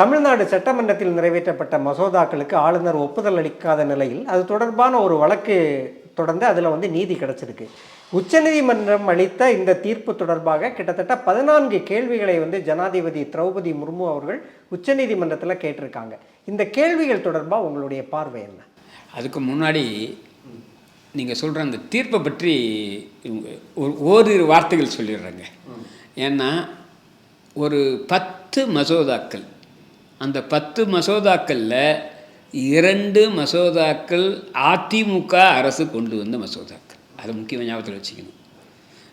தமிழ்நாடு சட்டமன்றத்தில் நிறைவேற்றப்பட்ட மசோதாக்களுக்கு ஆளுநர் ஒப்புதல் அளிக்காத நிலையில் அது தொடர்பான ஒரு வழக்கு தொடர்ந்து அதில் வந்து நீதி கிடைச்சிருக்கு. உச்சநீதிமன்றம் அளித்த இந்த தீர்ப்பு தொடர்பாக கிட்டத்தட்ட பதினான்கு கேள்விகளை வந்து ஜனாதிபதி திரௌபதி முர்மு அவர்கள் உச்சநீதிமன்றத்தில் கேட்டிருக்காங்க. இந்த கேள்விகள் தொடர்பாக உங்களுடைய பார்வை என்ன? அதுக்கு முன்னாடி நீங்கள் சொல்கிற அந்த தீர்ப்பை பற்றி ஒரு ஓரிரு வார்த்தைகள் சொல்லிடுறேங்க. ஏன்னா ஒரு பத்து மசோதாக்கள் அந்த பத்து மசோதாக்களில் இரண்டு மசோதாக்கள் அதிமுக அரசு கொண்டு வந்த மசோதாக்கள். அதை முக்கிய ஞாபகத்தில் வச்சுக்கணும்.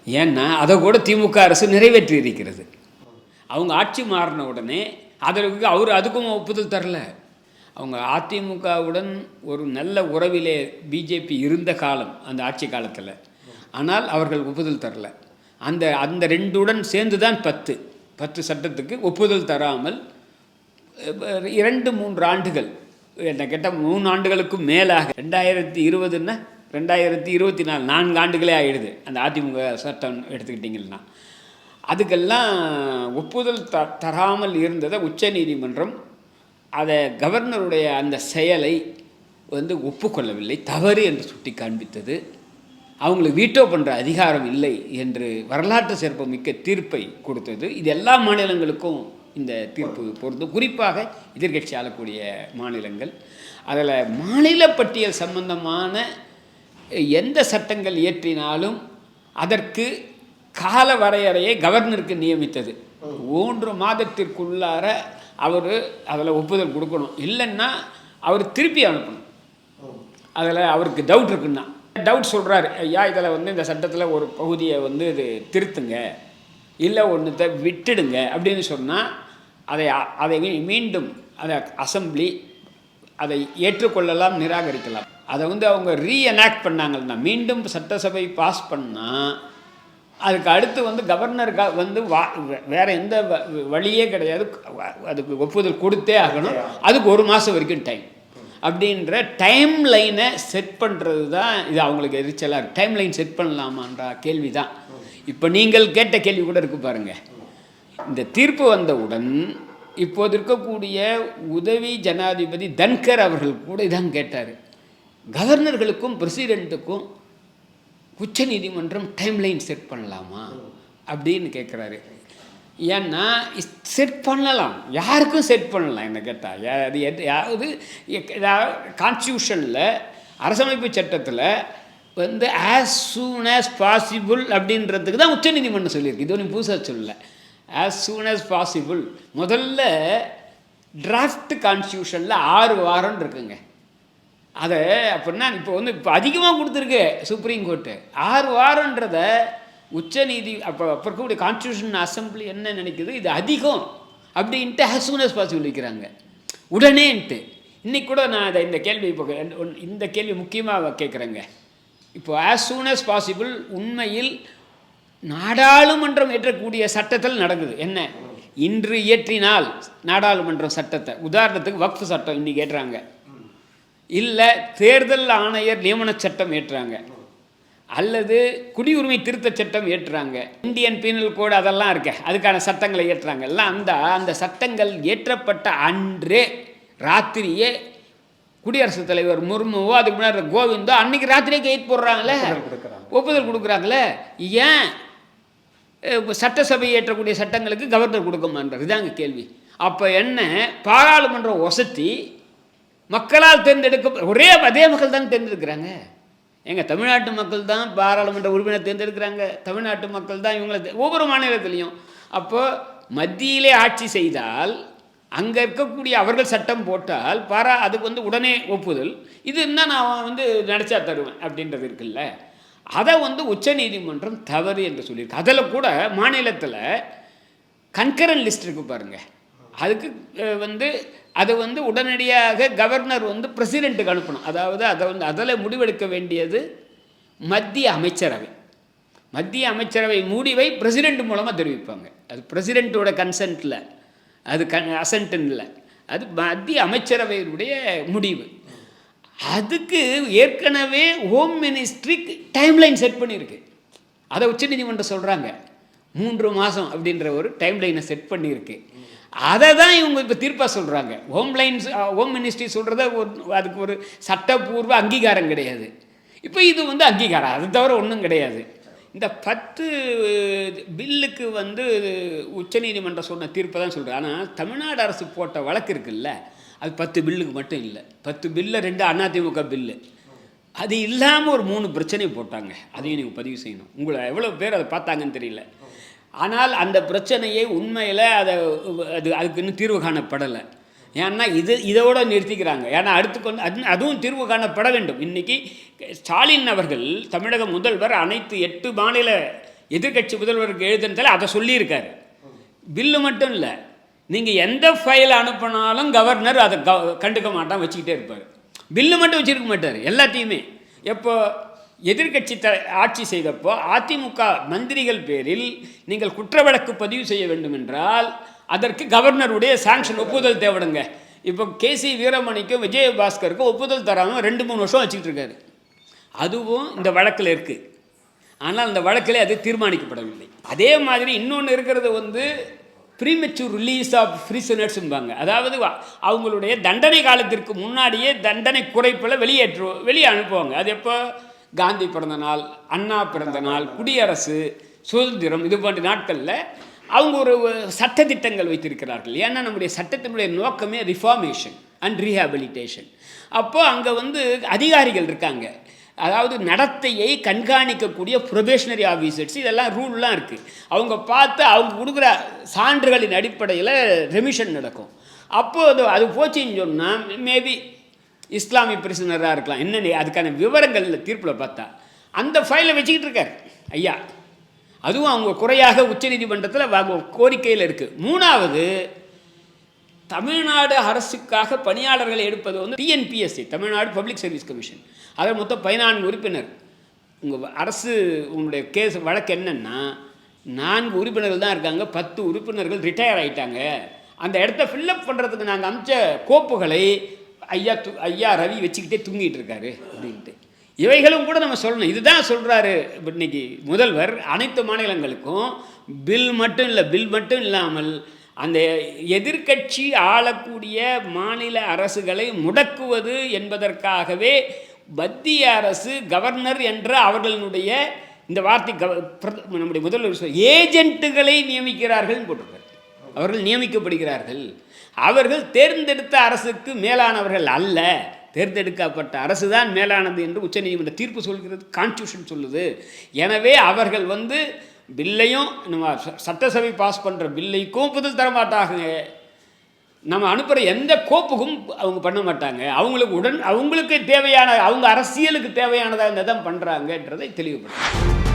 ஏன்னா அதை கூட திமுக அரசு நிறைவேற்றி இருக்கிறது அவங்க ஆட்சி மாறின உடனே அதற்கு அவர் அதுக்கும் ஒப்புதல் தரல. அவங்க அதிமுகவுடன் ஒரு நல்ல உறவிலே பிஜேபி இருந்த காலம் அந்த ஆட்சி காலத்தில். ஆனால் அவர்கள் ஒப்புதல் தரல. அந்த அந்த ரெண்டுடன் சேர்ந்து தான் பத்து. பத்து சட்டத்துக்கு ஒப்புதல் தராமல் இரண்டு மூன்று ஆண்டுகள். என்ன கேட்டால் மூணு ஆண்டுகளுக்கும் மேலாக. ரெண்டாயிரத்தி இருபதுன்னா ரெண்டாயிரத்தி இருபத்தி நாலு நான்கு ஆண்டுகளே ஆகிடுது அந்த அதிமுக சட்டம் எடுத்துக்கிட்டிங்கன்னா. அதுக்கெல்லாம் ஒப்புதல் த தராமல் இருந்ததை உச்சநீதிமன்றம் அதை கவர்னருடைய அந்த செயலை வந்து ஒப்புக்கொள்ளவில்லை. தவறு என்று சுட்டி காண்பித்தது அவங்களுக்கு வீட்டோ பண்ணுற அதிகாரம் இல்லை என்று வரலாற்று சிறப்புமிக்க தீர்ப்பை கொடுத்தது. இது எல்லா மாநிலங்களுக்கும் இந்த தீர்ப்பு பொருந்தும். குறிப்பாக எதிர்க்கட்சி ஆளக்கூடிய மாநிலங்கள். அதில் மாநில பட்டியல் சம்பந்தமான எந்த சட்டங்கள் இயற்றினாலும் அதற்கு கால வரையறையை கவர்னருக்கு நியமித்தது. மூன்று மாதத்திற்குள்ளார அவர் அதில் ஒப்புதல் கொடுக்கணும். இல்லைன்னா அவர் திருப்பி அனுப்பணும். அதில் அவருக்கு டவுட் இருக்குன்னா. டவுட் சொல்கிறாரு ஐயா இதில் வந்து இந்த சட்டத்தில் ஒரு பகுதியை வந்து இது திருத்துங்க. இல்லை ஒன்றுத்தை விட்டுடுங்க. அப்படின்னு சொன்னால் அதை அதை மீண்டும் அதை அசெம்பிளி அதை ஏற்றுக்கொள்ளலாம் நிராகரிக்கலாம். அதை வந்து அவங்க ரீஎனாக்ட் பண்ணாங்கன்னா மீண்டும் சட்டசபை பாஸ் பண்ணால் அதுக்கு அடுத்து வந்து கவர்னருக்கு வந்து வா வேற எந்த வழியே கிடையாது. அதுக்கு ஒப்புதல் கொடுத்தே ஆகணும். அதுக்கு ஒரு மாதம் வரைக்கும் டைம் அப்படின்ற டைம் லைனை செட் பண்ணுறது தான் இது அவங்களுக்கு எரிச்சலாக இருக்கு. டைம் லைன் செட் பண்ணலாமான்ற கேள்வி தான் இப்போ நீங்கள் கேட்ட கேள்வி கூட இருக்கு பாருங்க. இந்த தீர்ப்பு வந்தவுடன் இப்போது இருக்கக்கூடிய உதவி ஜனாதிபதி தன்கர் அவர்கள் கூட இதான் கேட்டார். கவர்னர்களுக்கும் பிரசிடெண்ட்டுக்கும் உச்ச நீதிமன்றம் டைம்லைன் செட் பண்ணலாமா அப்படின்னு கேட்குறாரு ஏன்னா செட் பண்ணலாம். யாருக்கும் செட் பண்ணலாம் என்ன கேட்டால் அது எது யாவது கான்ஸ்டியூஷனில் அரசமைப்பு சட்டத்தில் வந்து ஆஸ் சூன் ஆஸ் பாசிபிள் அப்படின்றதுக்கு தான் உச்சநீதிமன்றம் சொல்லியிருக்கு. இது ஒன்றும் புதுசாக சொல்லலை. ஆஸ் சூன் அஸ் பாசிபிள் முதல்ல டிராஃப்ட் கான்ஸ்டியூஷனில் ஆறு வாரம் இருக்குங்க. அதை அப்படின்னா இப்போ வந்து இப்போ அதிகமாக கொடுத்துருக்கு சுப்ரீம் கோர்ட்டு ஆறு வாரன்றத உச்சநீதி அப்போ அப்போ இருக்கக்கூடிய கான்ஸ்டியூஷன் அசம்பிளி என்ன நினைக்குது? இது அதிகம் அப்படின்ட்டு ஆஸ் soon as பாசிபிள் வைக்கிறாங்க உடனேன்ட்டு. இன்றைக்கி கூட நான் அதை இந்த கேள்வி இப்போ ஒன்- இந்த கேள்வி முக்கியமாக கேட்குறேங்க இப்போ ஆஸ் சூன் அஸ் பாசிபிள் உண்மையில் நாடாளுமன்றம் ஏற்றக்கூடிய சட்டத்தில் நடக்குது. என்ன? இன்று இயற்றினால் நாடாளுமன்றம் சட்டத்தை. உதாரணத்துக்கு வக்ஃப் சட்டம் இன்னைக்கு ஏற்றுறாங்க இல்லை தேர்தல் ஆணையர் நியமன சட்டம் ஏற்றுறாங்க அல்லது குடியுரிமை திருத்தச் சட்டம் ஏற்றுறாங்க இந்தியன் பீனல் கோடு அதெல்லாம் இருக்க அதுக்கான சட்டங்களை ஏற்றுறாங்க எல்லாம் அந்த அந்த சட்டங்கள் ஏற்றப்பட்ட அன்றே ராத்திரியே குடியரசுத் தலைவர் முர்முவோ அதுக்கு முன்னாடி கோவிந்தோ அன்னைக்கு ராத்திரியே கைது போடுறாங்களே. ஒப்புதல் கொடுக்குறாங்களே ஏன்? சட்டசபை ஏற்றக்கூடிய சட்டங்களுக்கு கவர்னர் கொடுக்குமான்றது இதாங்க கேள்வி. அப்போ என்ன பாராளுமன்றம் ஒசத்தி மக்களால் தேர்ந்தெடுக்க ஒரே அதே மக்கள் தான் தேர்ந்தெடுக்கிறாங்க. எங்கள் தமிழ்நாட்டு மக்கள் தான் பாராளுமன்ற உறுப்பினர் தேர்ந்தெடுக்கிறாங்க. தமிழ்நாட்டு மக்கள் தான் இவங்களை ஒவ்வொரு மாநிலத்திலையும். அப்போது மத்தியிலே ஆட்சி செய்தால் அங்கே இருக்கக்கூடிய அவர்கள் சட்டம் போட்டால் பாரா அதுக்கு வந்து உடனே ஒப்புதல். இது என்ன நான் வந்து நினச்சா தருவேன் அப்படின்றது இருக்குல்ல. அதை வந்து உச்சநீதிமன்றம் தவறு என்று சொல்லியிருக்கு. அதில் கூட மாநிலத்தில் கன்கரன் லிஸ்ட் இருக்கு பாருங்கள் அதுக்கு வந்து அதை வந்து உடனடியாக கவர்னர் வந்து பிரசிடெண்ட்டுக்கு அனுப்பணும். அதாவது அதை வந்து அதில் முடிவெடுக்க வேண்டியது மத்திய அமைச்சரவை. மத்திய அமைச்சரவை முடிவை பிரசிடெண்ட் மூலமாக தெரிவிப்பாங்க. அது பிரசிடெண்ட்டோட கன்சென்ட்டில் அது கன் அசன்ட்டுன்னு இல்லை அது மத்திய அமைச்சரவையினுடைய முடிவு. அதுக்கு ஏற்கனவே ஹோம் மினிஸ்ட்ரிக்கு டைம்லைன் செட் பண்ணியிருக்கு. அதை உச்சநீதிமன்றம் சொல்கிறாங்க மூன்று மாதம் அப்படின்ற ஒரு டைம்லைனை செட் பண்ணியிருக்கு. அதை தான் இவங்க இப்போ தீர்ப்பாக சொல்கிறாங்க ஹோம் லைன்ஸ் ஹோம் மினிஸ்ட்ரி சொல்கிறத ஒரு அதுக்கு ஒரு சட்டப்பூர்வ அங்கீகாரம் கிடையாது. இப்போ இது வந்து அங்கீகாரம். அது தவிர ஒன்றும் கிடையாது. இந்த பத்து பில்லுக்கு வந்து உச்சநீதிமன்றம் சொன்ன தீர்ப்பை தான் சொல்கிறேன் ஆனால் தமிழ்நாடு அரசு போட்ட வழக்கு இருக்குல்ல அது பத்து பில்லுக்கு மட்டும் இல்லை. பத்து பில்லை ரெண்டு அதிமுக பில்லு. அது இல்லாமல் ஒரு மூணு பிரச்சனையை போட்டாங்க. அதையும் நீங்கள் பதிவு செய்யணும். உங்களை எவ்வளோ பேர் அதை பார்த்தாங்கன்னு தெரியல. ஆனால் அந்த பிரச்சனையை உண்மையில் அதை அது அதுக்கு இன்னும் தீர்வு காணப்படலை. ஏன்னா இது இதோட நிறுத்திக்கிறாங்க. ஏன்னா அடுத்து கொண்டு அது அதுவும் தீர்வு காணப்பட வேண்டும். இன்றைக்கி ஸ்டாலின் அவர்கள் தமிழக முதல்வர் அனைத்து எட்டு மாநில எதிர்க்கட்சி முதல்வருக்கு எழுதுனதால் அதை சொல்லியிருக்காரு. பில்லு மட்டும் இல்லை. நீங்கள் எந்த ஃபைல் அனுப்பினாலும் கவர்னர் அதை க கண்டுக்க மாட்டான் வச்சுக்கிட்டே இருப்பார். பில்லு மட்டும் வச்சுருக்க மாட்டார் எல்லாத்தையுமே. எப்போ எதிர்க்கட்சி த ஆட்சி செய்தப்போ அதிமுக மந்திரிகள் பேரில் நீங்கள் குற்ற வழக்கு பதிவு செய்ய வேண்டும் என்றால் அதற்கு கவர்னருடைய சாங்ஷன் ஒப்புதல் தேவைடுங்க இப்போ கேசி வீரமணிக்கும் விஜயபாஸ்கருக்கும் ஒப்புதல் தராமல் ரெண்டு மூணு வருஷம் வச்சுக்கிட்டு இருக்காரு. அதுவும் இந்த வழக்கில் இருக்குது ஆனால் அந்த வழக்கிலே அது தீர்மானிக்கப்படவில்லை. அதே மாதிரி இன்னொன்று இருக்கிறது வந்து ப்ரீமெச்சூர் ரிலீஸ் ஆஃப் ஃப்ரிசனர்ஸும்பாங்க அதாவது அவங்களுடைய தண்டனை காலத்திற்கு முன்னாடியே தண்டனை குறைப்பில் வெளியேற்று வெளியே அனுப்புவாங்க அது எப்போ? காந்தி பிறந்த நாள் அண்ணா பிறந்த நாள் குடியரசு சுதந்திரம் இது போன்ற நாட்களில் அவங்க ஒரு சட்டத்திட்டங்கள் வைத்திருக்கிறார்கள். ஏன்னா நம்முடைய சட்டத்தினுடைய நோக்கமே ரிஃபார்மேஷன் அண்ட் ரீஹாபிலிட்டேஷன் அப்போது அங்கே வந்து அதிகாரிகள் இருக்காங்க. அதாவது நடத்தையை கண்காணிக்கக்கூடிய ப்ரொபேஷனரி ஆஃபீஸர்ஸ் இதெல்லாம் ரூல்லாம் இருக்குது அவங்க பார்த்து அவங்க கொடுக்குற சான்றுகளின் அடிப்படையில் ரெமிஷன் நடக்கும். அப்போது அது அது போச்சுன்னு சொன்னால் மேபி இஸ்லாமிய பிரிசனராக இருக்கலாம். என்னென்ன அதுக்கான விவரங்கள் தீர்ப்பில் பார்த்தா. அந்த ஃபைலை வச்சுக்கிட்டு இருக்கார். ஐயா அதுவும் அவங்க குறையாக உச்சநீதிமன்றத்தில் கோரிக்கையில் இருக்குது மூணாவது தமிழ்நாடு அரசுக்காக பணியாளர்களை எடுப்பது வந்து TNPSC Tamil Nadu public service commission அதில் மொத்தம் பதினான்கு உறுப்பினர். உங்கள் அரசு உங்களுடைய கேஸ் வழக்கு என்னென்னா நான்கு உறுப்பினர்கள் தான் இருக்காங்க பத்து உறுப்பினர்கள் ரிட்டையர் ஆகிட்டாங்க அந்த இடத்த ஃபில்லப் பண்ணுறதுக்கு நாங்கள் அமைச்ச கோப்புகளை ஐயா து ஐயா ரவி வச்சுக்கிட்டே தூங்கிட்டு இருக்காரு அப்படின்ட்டு. இவைகளும் கூட நம்ம சொல்லணும். இதுதான் சொல்கிறாரு இன்னைக்கு முதல்வர். அனைத்து மாநிலங்களுக்கும் பில் மட்டும் இல்லை பில் மட்டும் இல்லாமல் அந்த எதிர்க்கட்சி ஆளக்கூடிய மாநில அரசுகளை முடக்குவது என்பதற்காகவே மத்திய அரசு கவர்னர் என்ற அவர்களுடைய இந்த வார்த்தை கவ நம்முடைய முதல்வர் ஏஜென்ட்டுகளை நியமிக்கிறார்கள் போட்டிருக்கார். அவர்கள் நியமிக்கப்படுகிறார்கள். அவர்கள் தேர்ந்தெடுத்த அரசுக்கு மேலானவர்கள் அல்ல. தேர்ந்தெடுக்கப்பட்ட அரசு தான் மேலானது என்று உச்சநீதிமன்ற தீர்ப்பு சொல்கிறது கான்ஸ்டியூஷன் சொல்லுது. எனவே அவர்கள் வந்து பில்லையும் நம்ம ச- சட்டசபை பாஸ் பண்ணுற பில்லைக்கும் ஒப்புதல் தர மாட்டாங்க நம்ம அனுப்புகிற எந்த கோப்புக்கும் அவங்க பண்ண மாட்டாங்க. அவங்களுக்கு உடன் அவங்களுக்கு தேவையான அவங்க அரசியலுக்கு தேவையானதாக தான் பண்ணுறாங்கன்றதை தெளிவுபடுத்தும்